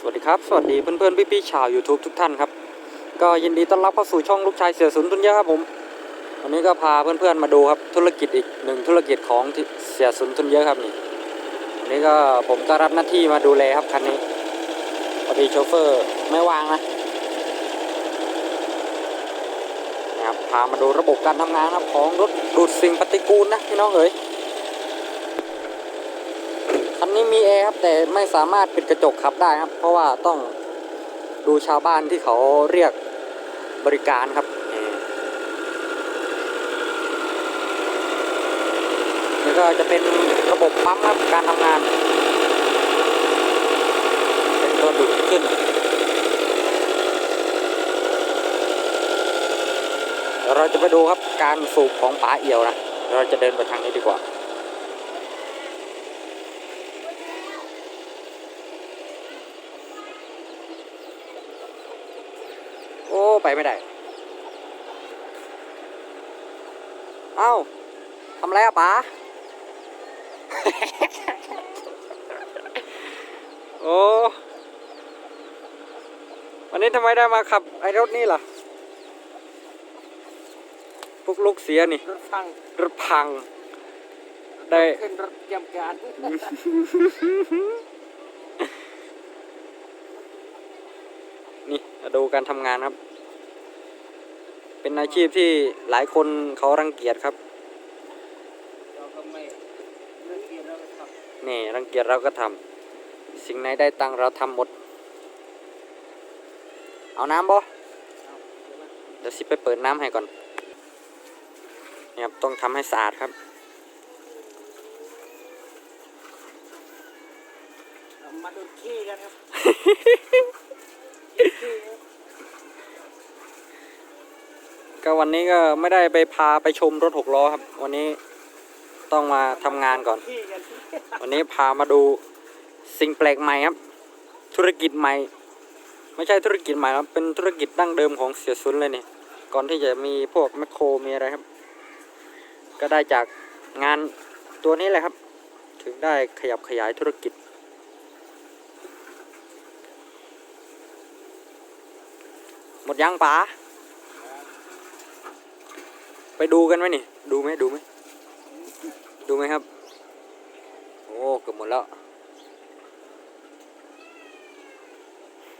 สวัสดีครับ สวัสดีเพื่อนๆพี่ๆชาว YouTube ทุกท่านครับ ก็ยินดีต้อนรับเข้าสู่ช่องลูกชายเสือสุนทุนเยอะครับผมวันนี้ก็พาเพื่อนๆมาดูครับธุรกิจอีกหนึ่งธุรกิจของเสียสุนทุนเยอะครับนี่วันนี้ก็ผมก็รับหน้าที่มาดูแลครับคันนี้พอดีโชเฟอร์ไม่ว่างนะนะครับพามาดูระบบการทำงานครับของรถดูดสิ่งปฏิกูลนะพี่น้องเอ๋ย นนี้มีแอร์ครับแต่ไม่สามารถปิดกระจกขับได้ครับ เพราะว่าต้องดูชาวบ้านที่เขาเรียกบริการครับนี่ก็จะเป็นระบบปั๊มครับการทำงาน เป็นตัวดูดขึ้นเดี๋ยวเราจะไปดูครับการสูบของป๋าเอี่ยวนะ เราจะเดินไปทางนี้ดีกว่า ไปไม่ได้ เอ้าทำไรอะป๋าโอ้วันนี้ทำไมได้มาขับไอ้รถนี่ล่ะพวกลูกเสียนี่ รถฟัง รถพัง ได้ขึ้นรถเตรียมการนี่มาดูการทำงานครับ เป็นอาชีพที่หลายคนเขารังเกียจครับเราก็ไม่เรื่องเกียร์เราก็ทนี่รังเกียจเราก็ทำสิ่งไหนได้ตังค์เราทำหมด เอาน้ำบ่ำเอาเดี๋ยวนะเดี๋ยวสิไปเปิดน้ำให้ก่อนนี่ครับต้องทำให้สะอาดครับเรามาดูขี้กันครับขี้ครับ ก็ วันนี้ก็ไม่ได้ไปพาไปชมรถหกล้อครับ วันนี้ต้องมาทำงานก่อนขี้กันวันนี้พามาดูสิ่งแปลกใหม่ครับ ธุรกิจใหม่ ไม่ใช่ธุรกิจใหม่ครับเป็นธุรกิจดั้งเดิมของเสียสุนเลยนี่ก่อนที่จะมีพวกแมคโครมีอะไรครับ ก็ได้จากงานตัวนี้แหละครับ ถึงได้ขยับขยายธุรกิจหมดยังป๋า ไปดูกันไหมนี่ ดูไหมดูไหมดูไหมครับ โอ้เกือบหมดแล้ว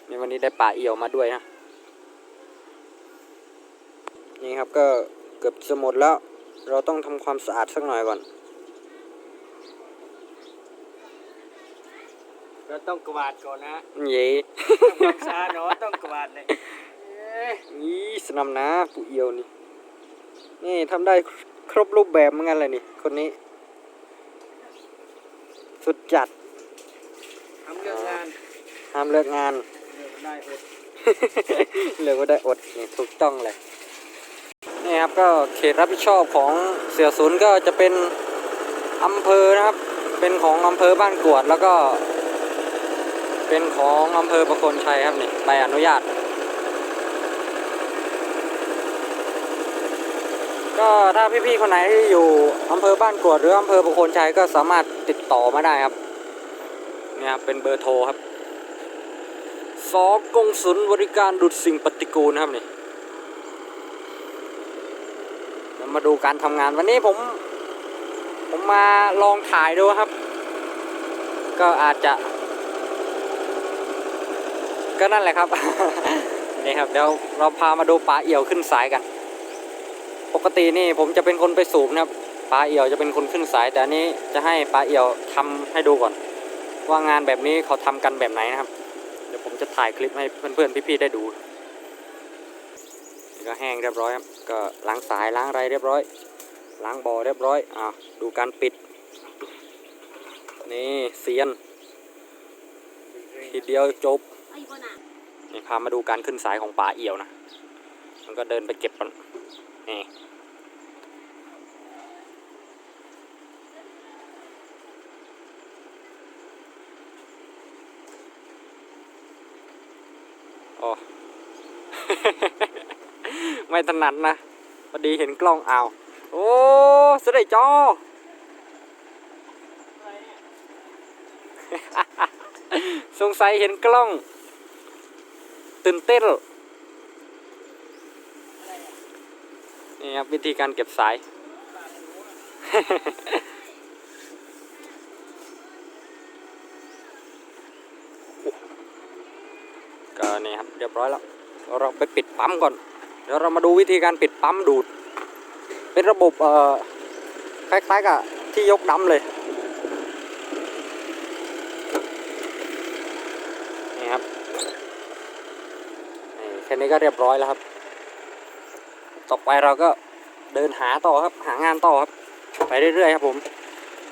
ในวันนี้ได้ปลาเอี่ยวมาด้วยนะนี่ครับก็เกือบจะหมดแล้ว เราต้องทำความสะอาดสักหน่อยก่อน เราต้องกวาดก่อนนะเย่ทำความสะอาดเนาะต้องกวาดเลยเอ้ยนี่สนำนะปูเอี่ยวนี่นี่ ทำได้ครบรูปแบบเหมือนกันเลยนี่ คนนี้ สุดจัดทำเรื่องงานห้ามเลิกงาน เดี๋ยวได้อดเรียกว่าได้อดนี่ถูกต้องเลยนี่ครับก็เขตรับผิดชอบของเสือศูนย์ก็จะเป็นอำเภอนะครับ เป็นของอำเภอบ้านกวดแล้วก็ เป็นของอำเภอประโคนชัยครับนี่ใบอนุญาต ก็ถ้าพี่ๆคนไหนที่อยู่อำเภอบ้านกวดหรืออำเภอประโคนชัยก็สามารถติดต่อมาได้ครับเนี่ยครับเป็นเบอร์โทรครับสอกงศุลบริการดูดสิ่งปฏิกูลนะครับนี่ามาดูการทำงานวันนี้ผม ผมมาลองถ่ายดูครับ ก็อาจจะ ก็นั่นแหละครับ นี่ครับเดี๋ยวเราพามาดูปลาเอี่ยวขึ้นสายกัน ปกตินี่ผมจะเป็นคนไปสูบนะครับปลาเอี่ยวจะเป็นคนขึ้นสาย แต่อันนี้จะให้ปลาเอี่ยวทำให้ดูก่อน ว่างานแบบนี้เขาทำกันแบบไหนนะครับ เดี๋ยวผมจะถ่ายคลิปให้เพื่อนๆพี่ๆได้ดูก็แห้งเรียบร้อยครับก็ล้างสายล้างอะไรเรียบร้อย ล้างบ่อเรียบร้อยอ่าดูการปิด นี่เซียนทีเดียวจบนี่พามาดูการขึ้นสายของป่าเอี่ยวนะ มันก็เดินไปเก็บก่อนนี่โอ้ไม่ถนัดนะพอดีเห็นกล้องเอาโอ้สุดยจออะไรเนี่ยสสงสัยเห็นกล้อง ตื่นเต้น นี่ครับวิธีการเก็บสาย ก็นี่ครับเรียบร้อยแล้ว เราไปปิดปั๊มก่อน เดี๋ยวเรามาดูวิธีการปิดปั๊มดูด เป็นระบบเอ่อคล้ายๆกับที่ยกดำเลย นี่ครับนี่แค่นี้ก็เรียบร้อยแล้วครับ ต่อไปเราก็เดินหาต่อครับ หางานต่อครับ ไปเรื่อยๆครับผม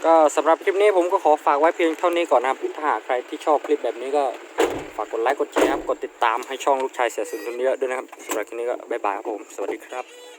ก็สำหรับคลิปนี้ผมก็ขอฝากไว้เพียงเท่านี้ก่อนนะครับ ถ้าหากใครที่ชอบคลิปแบบนี้ก็ฝากกดไลค์กดแชร์ครับ กดติดตามให้ช่องลูกชายเสียสุนทนเยอะด้วยนะครับสำหรับคลิปนี้ก็บ๊ายบายครับผม สวัสดีครับ